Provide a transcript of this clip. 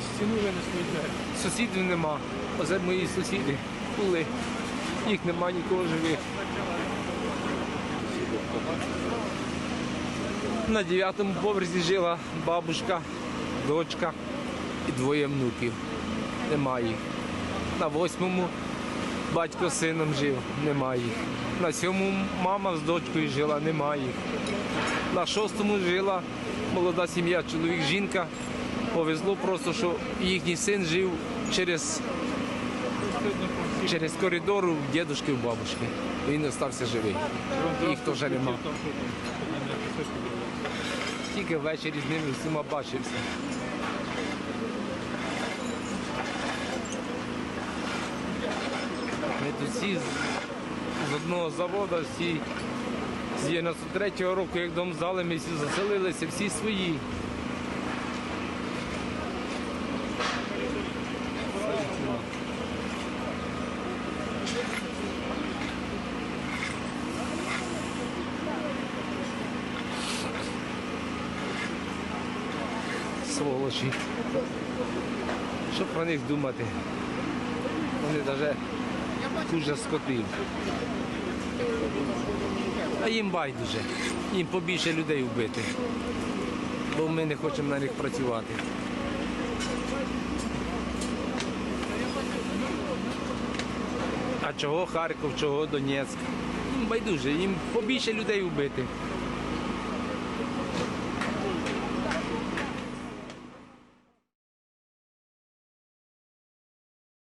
Стіну винесли двері. Сусідів нема. Оце мої сусіди були. Їх нема нікого живих. На дев'ятому поверсі жила бабушка, дочка і двоє внуків. Нема їх. На восьмому батько з сином жив, нема їх. На сьомому мама з дочкою жила, нема їх. На шостому жила молода сім'я, чоловік, жінка. Повезло просто, що їхній син жив через, через коридор у дідушки, у бабушки. Він залишився живий. Їх теж нема. Тільки ввечері з ними всіма бачився. Ми тут всі з, одного заводу, всі з 93-го року, як дом здали, ми всі заселилися, всі свої. Сволочі. Що про них думати? Вони навіть хуже скотів. А їм байдуже. Їм побільше людей вбити. Бо ми не хочемо на них працювати. А чого Харків, чого Донецьк? Байдуже, їм побільше людей вбити.